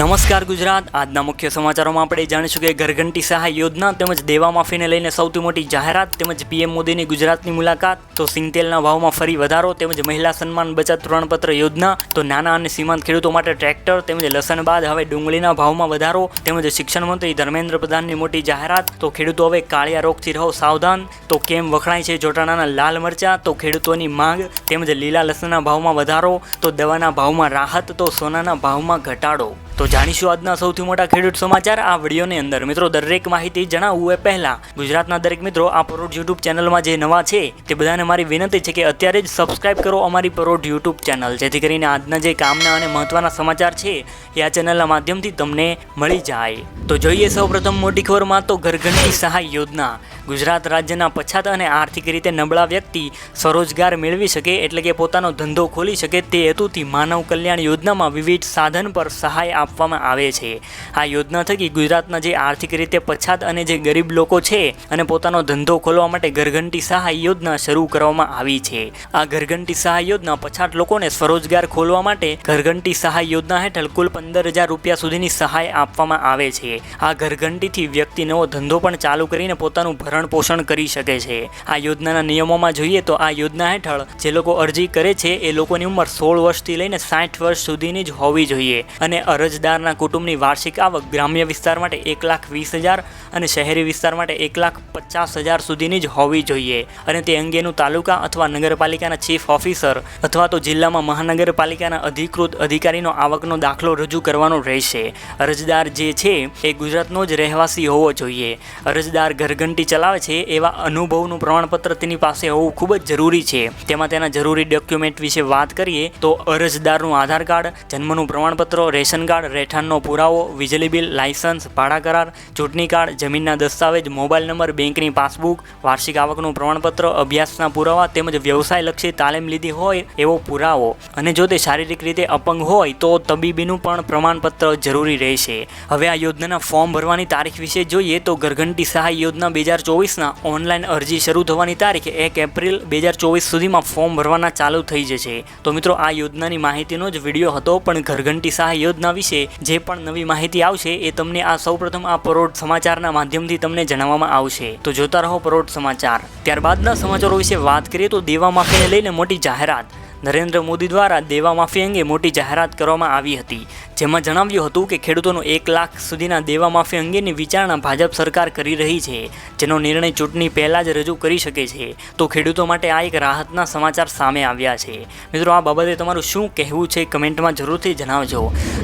નમસ્કાર ગુજરાત. આજના મુખ્ય સમાચારોમાં આપણે જાણીશું કે ઘરઘંટી સહાય યોજના તેમજ દેવા માફીને લઈને સૌથી મોટી જાહેરાત તેમજ પીએમ મોદીની ગુજરાતની મુલાકાત, તો સિંગતેલના ભાવમાં ફરી વધારો તેમજ મહિલા સન્માન બચત પ્રમાણપત્ર યોજના, તો નાના અને સીમાંત ખેડૂતો માટે ટ્રેક્ટર તેમજ લસણ બાદ હવે ડુંગળીના ભાવમાં વધારો તેમજ શિક્ષણ મંત્રી ધર્મેન્દ્ર પ્રધાનની મોટી જાહેરાત, તો ખેડૂતો હવે કાળિયા રોગથી રહો સાવધાન, તો કેમ વખણાય છે જોટાણાના લાલ મરચા, તો ખેડૂતોની માંગ તેમજ લીલા લસણના ભાવમાં વધારો, તો દવાના ભાવમાં રાહત, તો સોનાના ભાવમાં ઘટાડો. તો જાણીશું આજના સૌથી મોટા ખેડૂત સમાચાર આ વિડીયોની અંદર. મિત્રો, દરેક માહિતી જણાવવું એ પહેલા, ગુજરાતના દરેક મિત્રો આ પરોઢ યુટ્યુબ ચેનલમાં જે નવા છે, તે બધાને મારી વિનંતી છે કે અત્યારે જ સબસ્ક્રાઇબ કરો અમારી પરોઢ યુટ્યુબ ચેનલ, જેથી કરીને આજના જે કામના અને મહત્વના સમાચાર છે, એ આ ચેનલના માધ્યમથી તમને મળી જાય. તો જોઈએ સૌપ્રથમ મોટી ખબરમાં તો ઘરઘંટી સહાય યોજના. ગુજરાત રાજ્યના પછાત અને આર્થિક રીતે નબળા વ્યક્તિ સ્વરોજગાર મેળવી શકે એટલે કે પોતાનો ધંધો ખોલી શકે તે હેતુથી માનવ કલ્યાણ યોજનામાં વિવિધ સાધન પર સહાય આપવામાં આવે છે. આ યોજના થકી ગુજરાતના જે આર્થિક રીતે પછાત અને જે ગરીબ લોકો છે અને પોતાનો ધંધો ખોલવા માટે ઘરઘંટી સહાય યોજના શરૂ કરવામાં આવી છે. આ ઘરઘંટી સહાય યોજના પછાત લોકોને સ્વરોજગાર ખોલવા માટે ઘરઘંટી સહાય યોજના હેઠળ કુલ પંદર હજાર રૂપિયા સુધીની સહાય આપવામાં આવે છે. આ ઘરઘંટીથી વ્યક્તિ નવો ધંધો પણ ચાલુ કરીને પોતાનું ભરણ પોષણ કરી શકે છે. આ યોજનાના નિયમોમાં જોઈએ તો આ યોજના હેઠળ જે લોકો અરજી કરે છે એ લોકોની ઉંમર સોળ વર્ષથી લઈને સાઠ વર્ષ સુધીની જ હોવી જોઈએ. અને અરજદારના કુટુંબની વાર્ષિક આવક ગ્રામ્ય વિસ્તાર માટે એક લાખ વીસ હજાર અને શહેરી વિસ્તાર માટે એક લાખ પચાસ હજાર સુધીની જ હોવી જોઈએ. અને તે અંગેનું તાલુકા અથવા નગરપાલિકાના ચીફ ઓફિસર અથવા તો જિલ્લામાં મહાનગરપાલિકાના અધિકૃત અધિકારીનો આવકનો દાખલો રજૂ કરવાનો રહેશે. અરજદાર જે છે એ ગુજરાતનો જ રહેવાસી હોવો જોઈએ. અરજદાર ઘરઘંટી ચલાવે છે એવા અનુભવનું પ્રમાણપત્ર તેની પાસે હોવું ખૂબ જ જરૂરી છે. તેમાં તેના જરૂરી ડોક્યુમેન્ટ વિશે વાત કરીએ તો અરજદારનું આધાર કાર્ડ, જન્મનું પ્રમાણપત્ર, રેશન કાર્ડ રહેઠાણનો પુરાવો, વીજળી બિલ, લાયસન્સ, ભાડા કરાર, ચૂંટણી કાર્ડ, જમીનના દસ્તાવેજ, મોબાઈલ નંબર, બેંકની પાસબુક, વાર્ષિક આવકનું પ્રમાણપત્ર, અભ્યાસના પુરાવા તેમજ વ્યવસાયલક્ષી તાલીમ લીધી હોય એવો પુરાવો. અને જો તે શારીરિક રીતે અપંગ હોય તો તબીબીનું પણ પ્રમાણપત્ર જરૂરી રહેશે. હવે આ યોજનાના ફોર્મ ભરવાની તારીખ વિશે જોઈએ તો ઘરઘંટી સહાય યોજના બે હજાર ચોવીસના ઓનલાઈન અરજી શરૂ થવાની તારીખ એક એપ્રિલ બે હજાર ચોવીસ સુધીમાં ફોર્મ ભરવાના ચાલુ થઈ જશે. તો મિત્રો, આ યોજનાની માહિતીનો જ વીડિયો હતો, પણ ઘરઘંટી સહાય યોજના વિશે જે પણ નવી માહિતી આવશે એ તમને આ સૌપ્રથમ આ પરોઢ સમાચારના માધ્યમથી તમને જણાવવામાં આવશે. તો જોતા રહો પરોઢ સમાચાર. ત્યારબાદના સમાચારો વિશે વાત કરીએ તો દેવા માફીને લઈને મોટી જાહેરાત. નરેન્દ્ર મોદી દ્વારા દેવા માફી અંગે મોટી જાહેરાત કરવામાં આવી હતી. જેમાં જણાવ્યું હતું કે ખેડૂતોનો એક લાખ સુધીના દેવા માફી અંગેની વિચારણા ભાજપ સરકાર કરી રહી છે, જેનો નિર્ણય ચૂંટણી પહેલાં જ રજૂ કરી શકે છે. તો ખેડૂતો માટે આ એક રાહતના સમાચાર સામે આવ્યા છે. મિત્રો, આ બાબતે તમારું શું કહેવું છે કમેન્ટમાં જરૂરથી જણાવજો.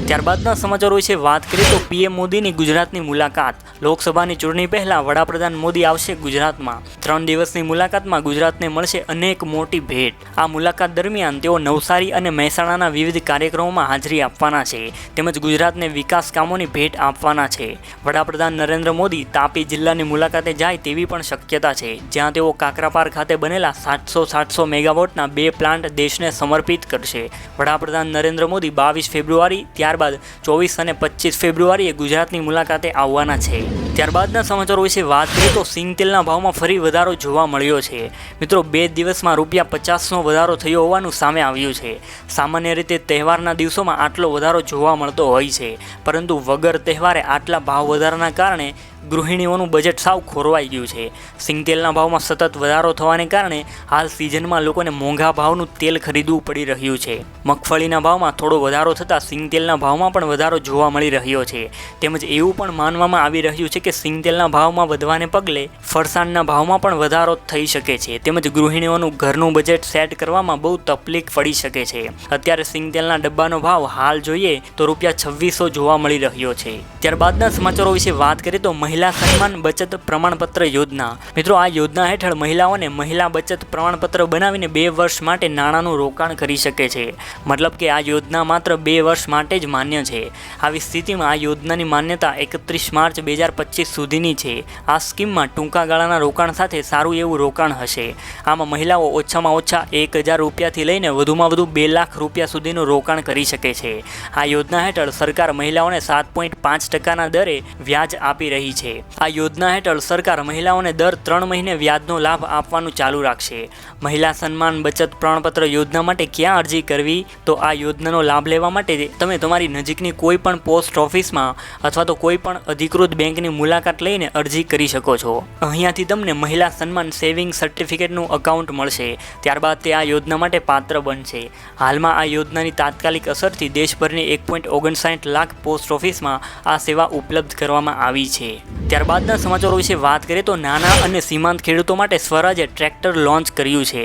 ત્યારબાદના સમાચારો વિશે વાત કરીએ તો પીએમ મોદીની ગુજરાતની મુલાકાત. લોકસભાની ચૂંટણી પહેલાં વડાપ્રધાન મોદી આવશે ગુજરાતમાં. ત્રણ દિવસની મુલાકાતમાં ગુજરાતને મળશે અનેક મોટી ભેટ. આ મુલાકાત દરમિયાન તેઓ નવસારી અને મહેસાણાના વિવિધ કાર્યક્રમોમાં હાજરી આપવાના છે. તેમજ ગુજરાતને વિકાસ કામોની ભેટ આપવાના છે. વડાપ્રધાન નરેન્દ્ર મોદી તાપી જિલ્લાની મુલાકાતે જાય તેવી પણ શક્યતા છે. જ્યાં તેઓ કાકરાપાર ખાતે બનેલા સાતસો સાતસો મેગાવોટના બે પ્લાન્ટ દેશને સમર્પિત કરશે. વડાપ્રધાન નરેન્દ્ર મોદી બાવીસ ફેબ્રુઆરી ત્યારબાદ ચોવીસ અને પચીસ ફેબ્રુઆરીએ ગુજરાતની મુલાકાતે આવવાના છે. ત્યારબાદના સમાચારો વિશે વાત કરીએ તો સિંગ તેલના ભાવમાં ફરી વધારો જોવા મળ્યો છે. મિત્રો, બે દિવસમાં રૂપિયા પચાસનો વધારો થયો હોવાનું સામે આવ્યું છે. સામાન્ય રીતે તહેવારના દિવસોમાં આટલો વધારો જોવા મળતો હોય છે. પરંતુ વગર તહેવારે આટલા ભાવ વધારાના કારણે ગૃહિણીઓનું બજેટ સાવ ખોરવાઈ ગયું છે. સિંગતેલના ભાવમાં સતત વધારો થવાને કારણે હાલ સિઝનમાં લોકોને મોંઘા ભાવનું તેલ ખરીદવું પડી રહ્યું છે. મગફળીના ભાવમાં થોડો વધારો થતાં સિંગતેલના ભાવમાં પણ વધારો જોવા મળી રહ્યો છે. તેમજ એવું પણ માનવામાં આવી રહ્યું છે કે સિંગતેલના ભાવમાં વધવાને પગલે ફરસાણના ભાવમાં પણ વધારો થઈ શકે છે. તેમજ ગૃહિણીઓનું ઘરનું બજેટ સેટ કરવામાં બહુ તકલીફ પડી શકે છે. અત્યારે સિંગતેલના ડબ્બાનો ભાવ હાલ જોઈએ તો રૂપિયા છવ્વીસો જોવા મળી રહ્યો છે. ત્યારબાદના સમાચારો વિશે વાત કરીએ તો મહિલા સન્માન બચત પ્રમાણપત્ર યોજના. મિત્રો, આ યોજના હેઠળ મહિલાઓને મહિલા બચત પ્રમાણપત્ર બનાવીને બે વર્ષ માટે નાણાંનું રોકાણ કરી શકે છે. મતલબ કે આ યોજના માત્ર બે વર્ષ માટે જ માન્ય છે. આવી સ્થિતિમાં આ યોજનાની માન્યતા એકત્રીસ માર્ચ બે હજાર પચીસ સુધીની છે. આ સ્કીમમાં ટૂંકા ગાળાના રોકાણ સાથે સારું એવું રોકાણ હશે. આમાં મહિલાઓ ઓછામાં ઓછા એક હજાર રૂપિયાથી લઈને વધુમાં વધુ બે લાખ રૂપિયા સુધીનું રોકાણ કરી શકે છે. આ યોજના હેઠળ સરકાર મહિલાઓને સાત પોઈન્ટ પાંચ ટકાના દરે વ્યાજ આપી રહી છે. છે. આ યોજના હેઠળ સરકાર મહિલાઓને દર ત્રણ મહિને વ્યાજનો લાભ આપવાનું ચાલુ રાખશે. મહિલા સન્માન બચત પ્રમાણપત્ર યોજના માટે ક્યાં અરજી કરવી? તો આ યોજનાનો લાભ લેવા માટે તમે તમારી નજીકની કોઈ પણ પોસ્ટ ઓફિસમાં અથવા તો કોઈ પણ અધિકૃત બેંકની મુલાકાત લઈને અરજી કરી શકો છો. અહીંયાથી તમને મહિલા સન્માન સેવિંગ સર્ટિફિકેટનું અકાઉન્ટ મળશે. ત્યારબાદ તે આ યોજના માટે પાત્ર બનશે. હાલમાં આ યોજનાની તાત્કાલિક અસરથી દેશભરની એક પોઈન્ટ ઓગણસાઠ લાખ પોસ્ટ ઓફિસમાં આ સેવા ઉપલબ્ધ કરવામાં આવી છે. ત્યારબાદના સમાચારો વિશે વાત કરીએ તો નાના અને સીમાંત ખેડૂતો માટે સ્વરાજે ટ્રેક્ટર લોન્ચ કર્યું છે.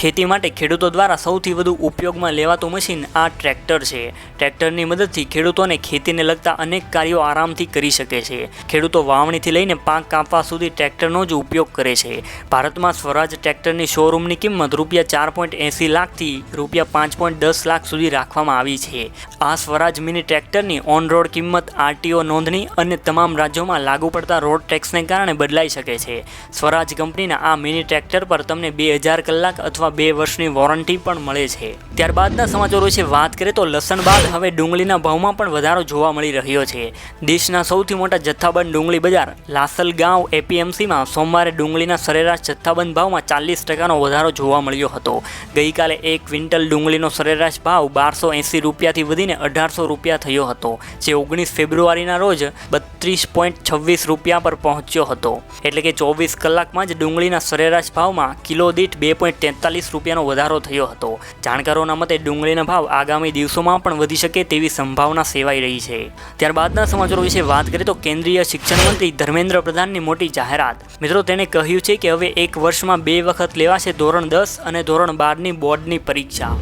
ખેતી માટે ખેડૂતો દ્વારા સૌથી વધુ ઉપયોગમાં લેવાતું મશીન આ ટ્રેક્ટર છે. ટ્રેક્ટરની મદદથી ખેડૂતોને ખેતીને લગતા અનેક કાર્યો આરામથી કરી શકે છે. ખેડૂતો વાવણીથી લઈને પાક કાપવા સુધી ટ્રેક્ટરનો જ ઉપયોગ કરે છે. ભારતમાં સ્વરાજ ટ્રેક્ટરની શોરૂમની કિંમત રૂપિયા ચાર પોઈન્ટ એંસી લાખથી રૂપિયા પાંચ પોઈન્ટ દસ લાખ સુધી રાખવામાં આવી છે. આ સ્વરાજ મિની ટ્રેક્ટરની ઓન રોડ કિંમત આરટીઓ નોંધણી અને તમામ રાજ્યોમાં લાગુ પડતા રોડ ટેક્સને કારણે બદલાઈ શકે છે. સ્વરાજ કંપનીના આ મિની ટ્રેક્ટર પર તમને બે હજાર કલાક અથવા બે વર્ષની વોરંટી પણ મળે છે. ત્યારબાદના સમાચારો વિશે વાત કરીએ તો લસણ બાદ હવે ડુંગળીના ભાવમાં પણ વધારો જોવા મળી રહ્યો છે. દેશના સૌથી મોટા જથ્થાબંધ ડુંગળી બજાર લાસલગાંવ એપીએમસીમાં સોમવારે ડુંગળીના સરેરાશ જથ્થાબંધ ભાવમાં ચાલીસ ટકાનો વધારો જોવા મળ્યો હતો. ગઈકાલે એક ક્વિન્ટલ ડુંગળીનો સરેરાશ ભાવ બારસો એંસી રૂપિયાથી વધીને અઢારસો રૂપિયા થયો હતો, જે ઓગણીસ ફેબ્રુઆરીના રોજ બત્રીસ પોઈન્ટ છવ્વીસ રૂપિયા પર પહોંચ્યો હતો. એટલે કે ચોવીસ કલાકમાં જ ડુંગળીના સરેરાશ ભાવમાં કિલો દીઠ બે પોઈન્ટ તેતાલીસ રૂપિયાનો વધારો થયો હતો. જાણકારોના મતે ડુંગળીના ભાવ આગામી દિવસોમાં પણ વધી શકે તેવી સંભાવના સેવાઈ રહી છે. ત્યારબાદના સમાચારો વિશે વાત કરીએ તો કેન્દ્રીય શિક્ષણ મંત્રી ધર્મેન્દ્ર પ્રધાનની મોટી જાહેરાત. મિત્રો તેણે કહ્યું છે કે હવે એક વર્ષમાં બે વખત લેવાશે ધોરણ દસ અને ધોરણ બારની બોર્ડની પરીક્ષા.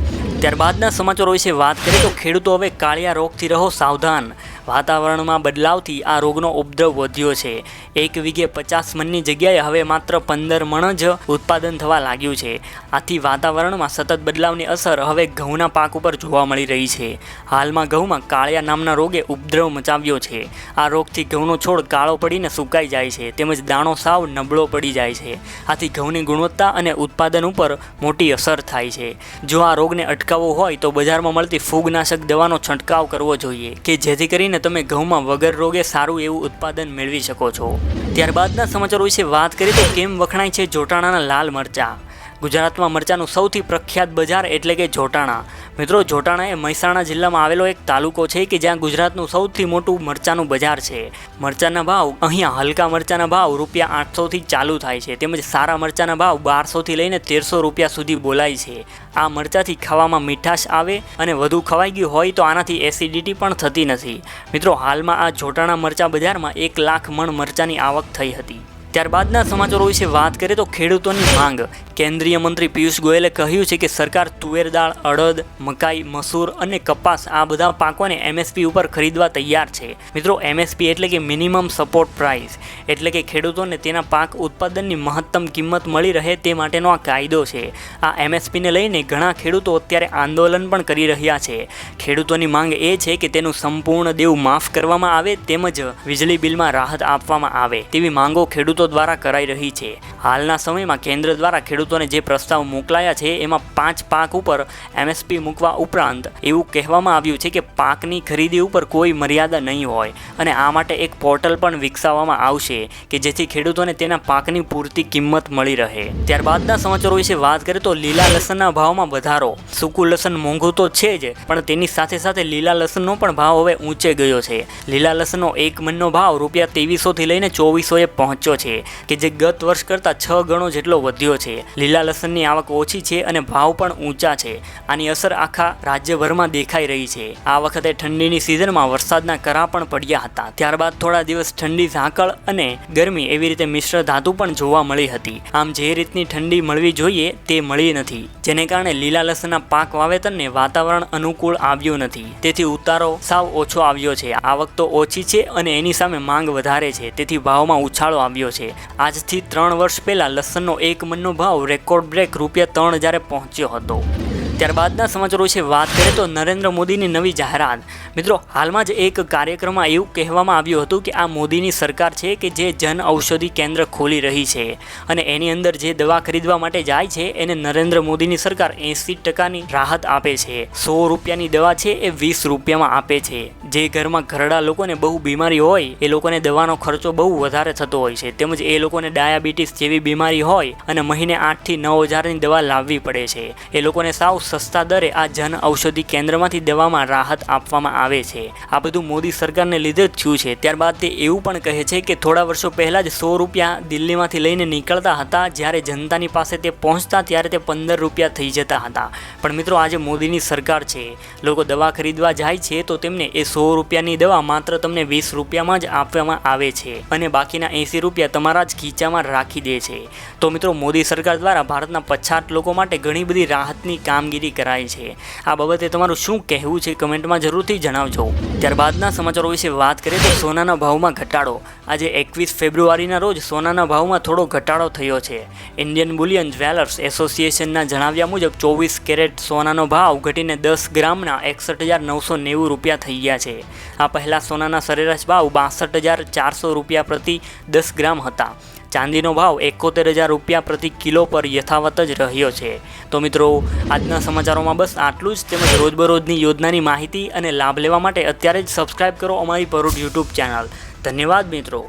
ત્યારબાદના સમાચારો વિશે વાત કરીએ તો ખેડૂતો હવે કાળિયા રોગથી રહો સાવધાન. વાતાવરણમાં બદલાવથી આ રોગનો ઉપદ્રવ વધ્યો છે. એક વીઘે પચાસ મણની જગ્યાએ હવે માત્ર પંદર મણ જ ઉત્પાદન થવા લાગ્યું છે. આથી વાતાવરણમાં સતત બદલાવની અસર હવે ઘઉંના પાક ઉપર જોવા મળી રહી છે. હાલમાં ઘઉંમાં કાળિયા નામના રોગે ઉપદ્રવ મચાવ્યો છે. આ રોગથી ઘઉંનો છોડ કાળો પડીને સુકાઈ જાય છે, તેમજ દાણો સાવ નબળો પડી જાય છે. આથી ઘઉંની ગુણવત્તા અને ઉત્પાદન ઉપર મોટી અસર થાય છે. જો આ રોગને અટકાવવો હોય તો બજારમાં મળતી ફૂગનાશક દવાનો છંટકાવ કરવો જોઈએ, કે જેથી કરીને તમે ઘઉંમાં વગર રોગે સારું એવું ઉત્પાદન મેળવી શકો છો. ત્યારબાદના સમાચારો વિશે વાત કરીએ તો કેમ વખણાય છે જોટાણાના લાલ મરચાં? ગુજરાતમાં મરચાંનું સૌથી પ્રખ્યાત બજાર એટલે કે જોટાણા. મિત્રો, જોટાણા એ મહેસાણા જિલ્લામાં આવેલો એક તાલુકો છે કે જ્યાં ગુજરાતનું સૌથી મોટું મરચાંનું બજાર છે. મરચાંના ભાવ અહીંયા હલકા મરચાંના ભાવ રૂપિયા આઠસોથી ચાલુ થાય છે. તેમજ સારા મરચાંના ભાવ બારસોથી લઈને તેરસો રૂપિયા સુધી બોલાય છે. આ મરચાંથી ખાવામાં મીઠાશ આવે અને વધુ ખવાઈ ગયું હોય તો આનાથી એસિડિટી પણ થતી નથી. મિત્રો, હાલમાં આ જોટાણા મરચાં બજારમાં એક લાખ મણ મરચાંની આવક થઈ હતી. ત્યારબાદના સમાચારો વિશે વાત કરીએ તો ખેડૂતોની માંગ. કેન્દ્રીય મંત્રી પિયુષ ગોયલે કહ્યું છે કે સરકાર તુવેર દાળ, અડદ, મકાઈ, મસૂર અને કપાસ આ બધા પાકોને એમએસપી ઉપર ખરીદવા તૈયાર છે. મિત્રો, એમએસપી એટલે કે મિનિમમ સપોર્ટ પ્રાઇસ એટલે કે ખેડૂતોને તેના પાક ઉત્પાદનની મહત્તમ કિંમત મળી રહે તે માટેનો આ કાયદો છે. આ એમએસપીને લઈને ઘણા ખેડૂતો અત્યારે આંદોલન પણ કરી રહ્યા છે. ખેડૂતોની માંગ એ છે કે તેનું સંપૂર્ણ દેવું માફ કરવામાં આવે તેમજ વીજળી બિલમાં રાહત આપવામાં આવે તેવી માંગો ખેડૂતો દ્વારા કરાઈ રહી છે. હાલના સમયમાં કેન્દ્ર દ્વારા ખેડૂતોને જે પ્રસ્તાવ મોકલાયા છે, એમાં પાંચ પાક ઉપર એમએસપી મૂકવા ઉપરાંત એવું કહેવામાં આવ્યું છે કે પાકની ખરીદી ઉપર કોઈ મર્યાદા નહીં હોય અને આ માટે એક પોર્ટલ પણ વિકસાવવામાં આવશે કે જેથી ખેડૂતોને તેના પાકની પૂરતી કિંમત મળી રહે. ત્યારબાદના સમાચારો વિશે વાત કરીએ તો લીલા લસણના ભાવમાં વધારો. સૂકું લસણ મોંઘું તો છે જ, પણ તેની સાથે સાથે લીલા લસણનો પણ ભાવ હવે ઊંચે ગયો છે. લીલા લસણનો એક મનનો ભાવ રૂપિયા ત્રેવીસોથી લઈને ચોવીસોએ પહોંચ્યો છે, કે જે ગત વર્ષ કરતાં છ ગણો જેટલો વધ્યો છે. લીલા લસણની આવક ઓછી છે અને ભાવ પણ ઊંચા છે. આની અસર આખા રાજ્યભરમાં દેખાઈ રહી છે. આ વખતે ઠંડીની સિઝનમાં વરસાદના કરા પણ પડ્યા હતા. ત્યારબાદ થોડા દિવસ ઠંડી ઝાકળ અને ગરમી એવી રીતે મિશ્ર ધાતુ પણ જોવા મળી હતી. આમ જે રીતની ઠંડી મળવી જોઈએ તે મળી નથી. જેને કારણે લીલા લસણના પાક વાવેતરને વાતાવરણ અનુકૂળ આવ્યું નથી. તેથી ઉતારો સાવ ઓછો આવ્યો છે. આવક તો ઓછી છે અને એની સામે માંગ વધારે છે. તેથી ભાવમાં ઉછાળો આવ્યો છે. આજથી ત્રણ વર્ષ પહેલાં લસણનો એક મનનો ભાવ રેકોર્ડ બ્રેક રૂપિયા ત્રણ હજારે પહોંચ્યો હતો. ત્યારબાદના સમાચારો વિશે વાત કરીએ તો નરેન્દ્ર મોદીની નવી જાહેરાત. મિત્રો, હાલમાં જ એક કાર્યક્રમમાં એવું કહેવામાં આવ્યું હતું કે આ મોદીની સરકાર છે કે જે જન ઔષધિ કેન્દ્ર ખોલી રહી છે અને એની અંદર જે દવા ખરીદવા માટે જાય છે, એને નરેન્દ્ર મોદીની સરકાર એંસી ટકાની રાહત આપે છે. સો રૂપિયાની દવા છે એ વીસ રૂપિયામાં આપે છે. જે ઘરમાં ઘરડા લોકોને બહુ બીમારી હોય, એ લોકોને દવાનો ખર્ચો બહુ વધારે થતો હોય છે. તેમજ એ લોકોને ડાયાબિટીસ જેવી બીમારી હોય અને મહિને આઠથી નવ હજારની દવા લાવવી પડે છે. એ લોકોને સાવ સસ્તા દરે આ જન ઔષધિ કેન્દ્રમાંથી દવામાં રાહત આપવામાં આવે છે. આ બધું મોદી સરકારને લીધે જ થયું છે. ત્યારબાદ તે એવું પણ કહે છે કે થોડા વર્ષો પહેલાં જ સો રૂપિયા દિલ્હીમાંથી લઈને નીકળતા હતા. જ્યારે જનતાની પાસે તે પહોંચતા ત્યારે તે પંદર રૂપિયા થઈ જતા હતા. પણ મિત્રો, આજે મોદીની સરકાર છે. લોકો દવા ખરીદવા જાય છે તો તેમને એ સો રૂપિયાની દવા માત્ર તમને વીસ રૂપિયામાં જ આપવામાં આવે છે અને બાકીના એંસી રૂપિયા તમારા જ ખીચામાં રાખી દે છે. તો મિત્રો, મોદી સરકાર દ્વારા ભારતના પછાત લોકો માટે ઘણી બધી રાહતની કામગીરી કરાઈ છે. આ બાબતે તમારું શું કહેવું છે કમેન્ટમાં જરૂરથી જણાવજો. ત્યારબાદના સમાચારો વિશે વાત કરીએ તો સોનાના ભાવમાં ઘટાડો. આજે એકવીસ ફેબ્રુઆરીના રોજ સોનાના ભાવમાં થોડો ઘટાડો થયો છે. ઇન્ડિયન બુલિયન જ્વેલર્સ એસોસિએશનના જણાવ્યા મુજબ ચોવીસ કેરેટ સોનાનો ભાવ ઘટીને દસ ગ્રામના એકસઠ હજાર નવસો નેવું રૂપિયા થઈ ગયા છે. આ પહેલાં સોનાના સરેરાશ ભાવ બાસઠ હજાર ચારસો રૂપિયા પ્રતિ દસ ગ્રામ હતા. ચાંદીનો ભાવ એકોતેર હજાર રૂપિયા પ્રતિ કિલો પર યથાવત જ રહ્યો છે. તો મિત્રો, આજના સમાચારોમાં બસ આટલું જ. તેમજ રોજબરોજની યોજનાની માહિતી અને લાભ લેવા માટે અત્યારે જ સબસ્ક્રાઇબ કરો અમારી પરોઢ યુટ્યુબ ચેનલ ધન્યવાદ મિત્રો.